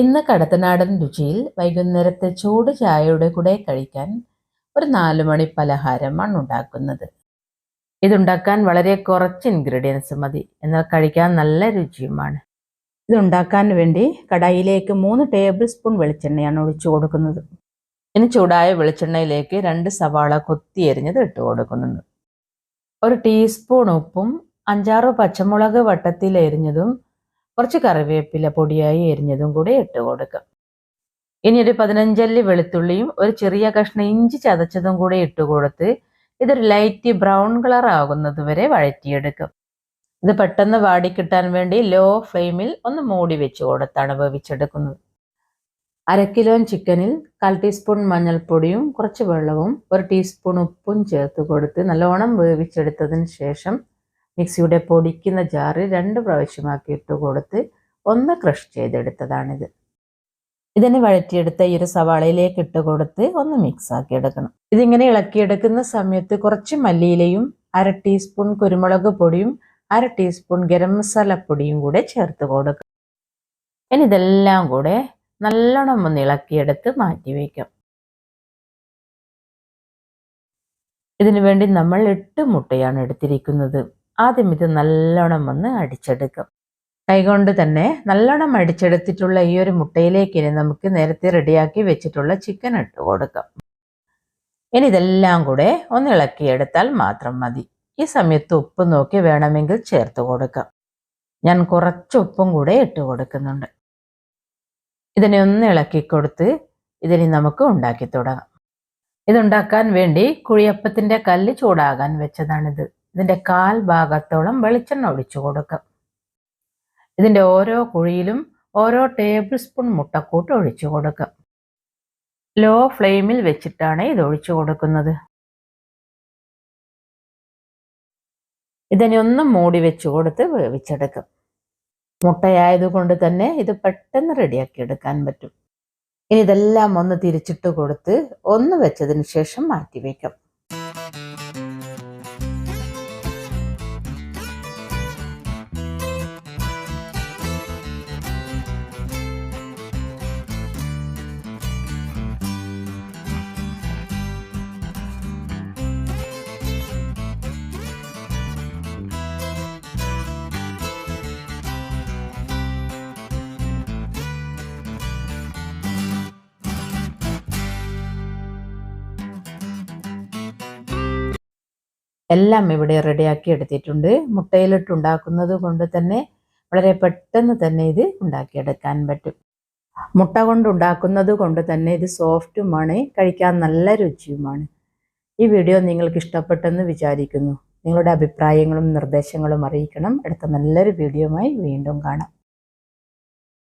ഇന്ന് കടത്തനാടൻ രുചിയിൽ വൈകുന്നേരത്തെ ചൂട് ചായയുടെ കൂടെ കഴിക്കാൻ ഒരു നാലു മണി പലഹാരമാണ് ഉണ്ടാക്കുന്നത്. ഇതുണ്ടാക്കാൻ വളരെ കുറച്ച് ഇൻഗ്രീഡിയൻസ് മതി. എന്നാൽ കഴിക്കാൻ നല്ല രുചിയുമാണ്. ഇതുണ്ടാക്കാൻ വേണ്ടി കടായിലേക്ക് മൂന്ന് ടേബിൾ സ്പൂൺ വെളിച്ചെണ്ണയാണ് ഒഴിച്ചു കൊടുക്കുന്നത്. ഇനി ചൂടായ വെളിച്ചെണ്ണയിലേക്ക് രണ്ട് സവാള കൊത്തി എരിഞ്ഞത് ഇട്ട് കൊടുക്കുന്നുണ്ട്. ഒരു ടീസ്പൂൺ ഉപ്പും അഞ്ചാറ് പച്ചമുളക് വട്ടത്തിൽ എരിഞ്ഞതും കുറച്ച് കറിവേപ്പില പൊടിയായി എരിഞ്ഞതും കൂടി ഇട്ട് കൊടുക്കാം. ഇനി ഒരു പതിനഞ്ചല്ലി വെളുത്തുള്ളിയും ഒരു ചെറിയ കഷ്ണം ഇഞ്ചി ചതച്ചതും കൂടി ഇട്ട് കൊടുത്ത് ഇതൊരു ലൈറ്റ് ബ്രൗൺ കളർ ആകുന്നത് വരെ വഴറ്റിയെടുക്കും. ഇത് പെട്ടെന്ന് വാടിക്കിട്ടാൻ വേണ്ടി ലോ ഫ്ലെയിമിൽ ഒന്ന് മൂടി വെച്ച് കൊടുത്താണ് വേവിച്ചെടുക്കുന്നത്. അര കിലോ ചിക്കനിൽ കാൽ ടീസ്പൂൺ മഞ്ഞൾപ്പൊടിയും കുറച്ച് വെള്ളവും ഒരു ടീസ്പൂൺ ഉപ്പും ചേർത്ത് കൊടുത്ത് നല്ലോണം വേവിച്ചെടുത്തതിന് ശേഷം മിക്സിയുടെ പൊടിക്കുന്ന ജാറ് രണ്ട് പ്രാവശ്യമാക്കി ഇട്ട് കൊടുത്ത് ഒന്ന് ക്രഷ് ചെയ്തെടുത്തതാണിത്. ഇതിന് വഴറ്റിയെടുത്ത ഈ ഒരു സവാളയിലേക്ക് ഇട്ട് കൊടുത്ത് ഒന്ന് മിക്സ് ആക്കി എടുക്കണം. ഇതിങ്ങനെ ഇളക്കിയെടുക്കുന്ന സമയത്ത് കുറച്ച് മല്ലിയിലയും അര ടീസ്പൂൺ കുരുമുളക് പൊടിയും അര ടീസ്പൂൺ ഗരം മസാല പൊടിയും കൂടെ ചേർത്ത് കൊടുക്കുക ഇനി ഇതെല്ലാം കൂടെ നല്ലോണം ഒന്ന് ഇളക്കിയെടുത്ത് മാറ്റി വയ്ക്കാം ഇതിനു വേണ്ടി നമ്മൾ എട്ട് മുട്ടയാണ് എടുത്തിരിക്കുന്നത്. ആദ്യം ഇത് നല്ലോണം വന്ന് അടിച്ചെടുക്കും. കൈകൊണ്ട് തന്നെ നല്ലോണം അടിച്ചെടുത്തിട്ടുള്ള ഈ ഒരു മുട്ടയിലേക്ക് ഇനി നമുക്ക് നേരത്തെ റെഡിയാക്കി വെച്ചിട്ടുള്ള ചിക്കൻ ഇട്ട് കൊടുക്കാം. ഇനി ഇതെല്ലാം കൂടെ ഒന്ന് ഇളക്കിയെടുത്താൽ മാത്രം മതി. ഈ സമയത്ത് ഉപ്പ് നോക്കി വേണമെങ്കിൽ ചേർത്ത് കൊടുക്കാം. ഞാൻ കുറച്ച് ഉപ്പും കൂടെ ഇട്ട് കൊടുക്കുന്നുണ്ട്. ഇതിനെ ഒന്ന് ഇളക്കി കൊടുത്ത് ഇതിനെ നമുക്ക് ഉണ്ടാക്കി തുടങ്ങാം. ഇതുണ്ടാക്കാൻ വേണ്ടി കുഴിയപ്പത്തിന്റെ കല്ല് ചൂടാകാൻ വെച്ചതാണിത്. ഇതിന്റെ കാൽ ഭാഗത്തോളം വെളിച്ചെണ്ണ ഒഴിച്ചു കൊടുക്കുക ഇതിന്റെ ഓരോ കുഴിയിലും ഓരോ ടേബിൾ സ്പൂൺ മുട്ടക്കൂട്ട് ഒഴിച്ചു കൊടുക്കുക ലോ ഫ്ലെയിമിൽ വെച്ചിട്ടാണ് ഇത് ഒഴിച്ചു കൊടുക്കുന്നത്. ഇതിനെ ഒന്ന് മൂടി വെച്ച് കൊടുത്ത് വേവിച്ചെടുക്കും. മുട്ടയായതുകൊണ്ട് തന്നെ ഇത് പെട്ടെന്ന് റെഡിയാക്കി എടുക്കാൻ പറ്റും. ഇനി ഇതെല്ലാം ഒന്ന് തിരിച്ചിട്ട് കൊടുത്ത് ഒന്ന് വെച്ചതിന് ശേഷം മാറ്റി വയ്ക്കാം എല്ലാം ഇവിടെ റെഡിയാക്കി എടുത്തിട്ടുണ്ട്. മുട്ടയിലിട്ട് ഉണ്ടാക്കുന്നത് കൊണ്ട് തന്നെ വളരെ പെട്ടെന്ന് തന്നെ ഇത് ഉണ്ടാക്കിയെടുക്കാൻ പറ്റും. മുട്ട കൊണ്ട് ഉണ്ടാക്കുന്നത് കൊണ്ട് തന്നെ ഇത് സോഫ്റ്റുമാണ് കഴിക്കാൻ നല്ല രുചിയുമാണ്. ഈ വീഡിയോ നിങ്ങൾക്ക് ഇഷ്ടപ്പെട്ടെന്ന് വിചാരിക്കുന്നു. നിങ്ങളുടെ അഭിപ്രായങ്ങളും നിർദ്ദേശങ്ങളും അറിയിക്കണം. അടുത്ത നല്ലൊരു വീഡിയോയുമായി വീണ്ടും കാണാം.